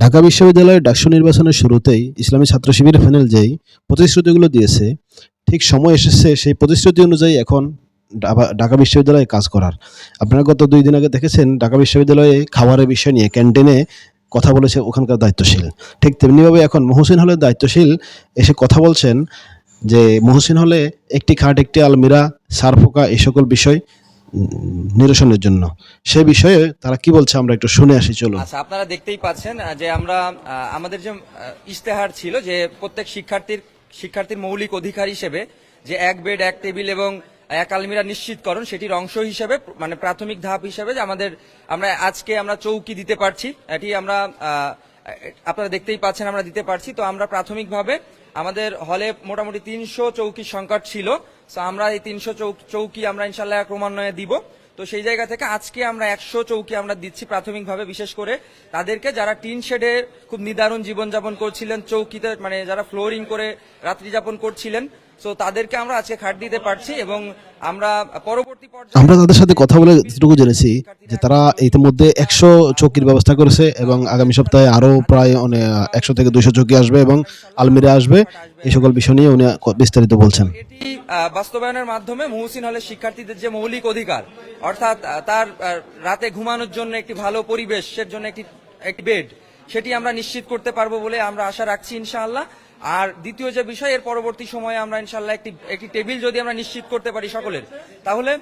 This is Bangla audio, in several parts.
ঢাকা বিশ্ববিদ্যালয়ের ডাকসু নির্বাচনের শুরুতেই ইসলামী ছাত্র শিবির প্যানেল যেই প্রতিশ্রুতিগুলো দিয়েছে, ঠিক সময় এসেছে সেই প্রতিশ্রুতি অনুযায়ী এখন ঢাকা- বিশ্ববিদ্যালয়ে কাজ করার। আপনারা গত দুই দিন আগে দেখেছেন, ঢাকা বিশ্ববিদ্যালয়ে খাবারের বিষয় নিয়ে ক্যান্টিনে কথা বলেছে ওখানকার দায়িত্বশীল। ঠিক তেমনিভাবে এখন মহসিন হলের দায়িত্বশীল এসে কথা বলছেন যে মহসিন হলে একটি খাট, একটি আলমিরা, সারফোকা এই সকল বিষয় নিরসনের জন্য। সে বিষয়ে তারা কি বলছে আমরা একটু শুনে আসি, চলুন। আচ্ছা আপনারা দেখতেই পাচ্ছেন যে আমরা আমাদের যে ইশতেহার ছিল যে প্রত্যেক শিক্ষার্থীর শিক্ষার্থীর মৌলিক অধিকার হিসেবে যে এক বেড, এক টেবিল এবং এক আলমিরা নিশ্চিতকরণ সেটির অংশ হিসেবে মানে প্রাথমিক ধাপ হিসেবে যে আমাদের, আমরা আজকে আমরা চৌকি দিতে পারছি, এটি আমরা আপনারা দেখতেই পাচ্ছেন, আমরা দিতে পারছি। তো আমরা প্রাথমিকভাবে আমাদের হলে মোটামুটি তিনশো চৌকির সংকট ছিল। তো আমরা এই তিনশো চৌকি আমরা ইনশাল্লাহ ক্রমান্বয়ে দিব। তো সেই জায়গা থেকে আজকে আমরা একশো চৌকি আমরা দিচ্ছি প্রাথমিকভাবে, বিশেষ করে তাদেরকে যারা টিন শেডে খুব নিদারুণ জীবনযাপন করছিলেন, চৌকিতে মানে যারা ফ্লোরিং করে রাত্রি যাপন করছিলেন তো তাদেরকে আমরা আজকে খাট দিতে পারছি এবং আমরা পরবর্তী আমরা তাদের সাথে কথা বলে যেটুকু জেনেছি যে তারা ইতিমধ্যে একশো চৌকির ব্যবস্থা করেছে এবং আগামী সপ্তাহে আরও প্রায় একশো থেকে দুইশো চৌকি আসবে এবং আলমিরা আসবে। এই সকল বিষয় নিয়ে উনি বিস্তারিত বলছেন। এটি বাস্তবায়নের মাধ্যমে মহসিন হলের শিক্ষার্থীদের যে মৌলিক অধিকার অর্থাৎ তার রাতে ঘুমানোর জন্য একটি ভালো পরিবেশের জন্য একটি একটি বেড সেটি আমরা নিশ্চিত করতে পারব বলে আমরা আশা রাখছি ইনশাআল্লাহ। আর দ্বিতীয় যে বিষয়, এর পরবর্তী সময়ে আমরা ইনশাল্লাহ একটি একটি টেবিল যদি আমরা নিশ্চিত করতে পারি সকলের, তাহলে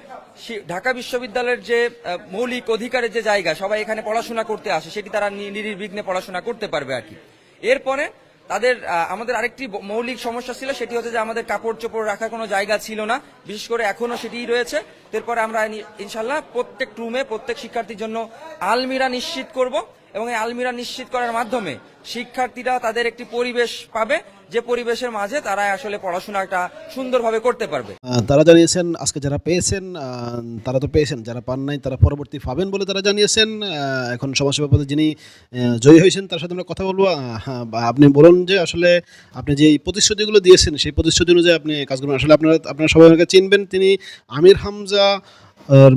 ঢাকা বিশ্ববিদ্যালয়ের যে মৌলিক অধিকারের যে জায়গা, সবাই এখানে পড়াশোনা করতে আসে, সেটি তারা নির্বিঘ্নে পড়াশোনা করতে পারবে আর কি। এরপরে তাদের আমাদের আরেকটি মৌলিক সমস্যা ছিল, সেটি হচ্ছে যে আমাদের কাপড় চোপড় রাখার কোনো জায়গা ছিল না, বিশেষ করে এখনও সেটিই রয়েছে। এরপরে আমরা ইনশাল্লাহ প্রত্যেক রুমে প্রত্যেক শিক্ষার্থীর জন্য আলমিরা নিশ্চিত করব। এবং এই আলমিরা নিশ্চিত করার মাধ্যমে শিক্ষার্থীরা তাদের একটি পরিবেশ পাবে যে পরিবেশের মাঝে তারা আসলে পড়াশোনাটা সুন্দরভাবে করতে পারবে। তারা জানিয়েছেন আজকে যারা পেয়েছেন তারা তো পেয়েছেন যারা পান নাই তারা পরবর্তী পাবেন বলে তারা জানিয়েছেন। এখন সমাজসেবা পদে যিনি জয়ী হয়েছেন তার সাথে আমরা কথা বলব। হ্যাঁ, আপনি বলুন যে আসলে আপনি যে প্রতিশ্রুতিগুলো দিয়েছেন সেই প্রতিশ্রুতি অনুযায়ী আপনি কাজ করবেন আসলে আপনারা আপনারা সবাই চিনবেন। তিনি আমির হামজা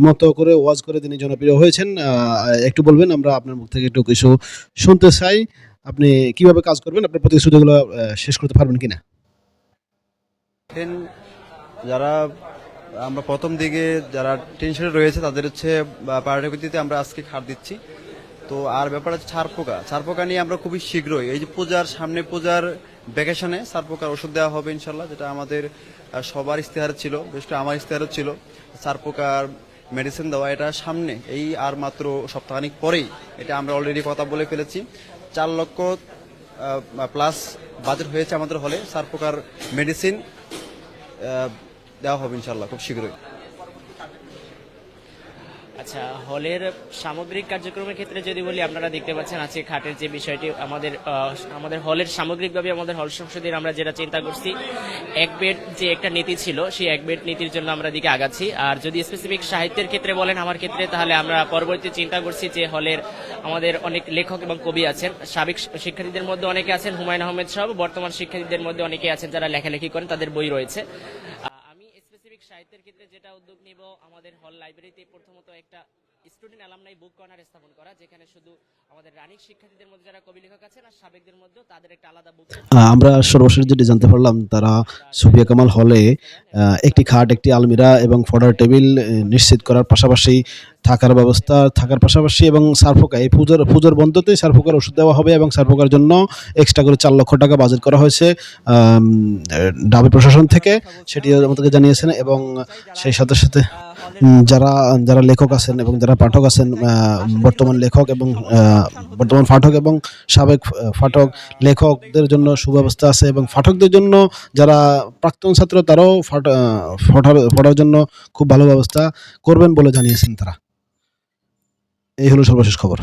মতো করে ওয়াজ করে তিনি জনপ্রিয় হয়েছেন। একটু বলবেন, আমরা আপনার মুখ থেকে একটু কিছু শুনতে চাই। আপনি কীভাবে কাজ করবেন? আপনার প্রতিশ্রুতিগুলো শেষ করতে পারবেন কিনা? যারা, আমরা প্রথম দিকে যারা টেনশনে রয়েছে, তাদের হচ্ছে পার্টি ভিত্তিতে আমরা আজকে খাট দিচ্ছি। তো আর ব্যাপার হচ্ছে ছাড় পোকা নিয়ে আমরা খুবই শীঘ্রই, এই যে পূজার, সামনে পূজার ভ্যাকেশনে ছাড় পোকার ওষুধ দেওয়া হবে ইনশাল্লাহ যেটা আমাদের সবার ইস্তেহার ছিল, বিশেষ করে আমার ইস্তেহারও ছিল। ছাড় পোকার মেডিসিন দেওয়া এটা সামনে, এই আর মাত্র সপ্তাহানিক পরেই। এটা আমরা অলরেডি কথা বলে ফেলেছি। চার লক্ষ প্লাস বাজেট হয়েছে আমাদের হলে সার প্রকার মেডিসিন দেওয়া হবে ইনশাল্লাহ খুব শীঘ্রই। আচ্ছা হলের সামগ্রিক কার্যক্রমের ক্ষেত্রে যদি বলি, আপনারা দেখতে পাচ্ছেন আজকে খাটের যে বিষয়টি, আমাদের আমাদের হলের সামগ্রিকভাবে আমাদের হল সংসদের আমরা যেটা চিন্তা করছি, এক বেড যে একটা নীতি ছিল, সেই এক বেড নীতির জন্য আমরা দিকে আগাচ্ছি। আর যদি স্পেসিফিক সাহিত্যের ক্ষেত্রে বলেন আমার ক্ষেত্রে, তাহলে আমরা পরবর্তী চিন্তা করছি যে হলের আমাদের অনেক লেখক এবং কবি আছেন, সাবেক শিক্ষার্থীদের মধ্যে অনেকে আছেন হুমায়ুন আহমেদ সহ, বর্তমান শিক্ষার্থীদের মধ্যে অনেকে আছেন যারা লেখালেখি করেন, তাদের বই রয়েছে। সাহিত্যের ক্ষেত্রে যেটা উদ্যোগ নিব আমাদের হল লাইব্রেরিতে প্রথমত একটা স্টুডেন্ট অ্যালামনাই বুক কর্নার স্থাপন করা যেখানে শুধু আমাদের রানিক শিক্ষার্থীদের মধ্যে যারা কবি লেখক আছেন আর সাবেকদের মধ্যেও তাদের একটা আলাদা বুক আমরা সর্বশেষ যেটি জানতে পারলাম তারা সুফিয়া কামাল হলে একটি খাট একটি আলমিরা এবং ফডার টেবিল নিশ্চিত করার পাশাপাশি থাকার ব্যবস্থা থাকার পাশাপাশি এবং সারফোকা এই পুজোর পুজোর বন্ধতেই সারফোকার ওষুধ দেওয়া হবে এবং সারফোকার জন্য এক্সট্রা করে চার লক্ষ টাকা বাজেট করা হয়েছে ডাবি প্রশাসন থেকে সেটি আমাদেরকে জানিয়েছেন এবং সেই সাথে সাথে যারা যারা লেখক আছেন এবং যারা পাঠক আছেন বর্তমান লেখক এবং বর্তমান পাঠক এবং সাবেক পাঠক লেখকদের জন্য সুব্যবস্থা আছে এবং পাঠকদের জন্য যারা প্রাক্তন ছাত্র তারাও ফটার পড়ার জন্য খুব ভালো ব্যবস্থা করবেন বলে জানিয়েছেন তারা। এই হলো সর্বশেষ খবর।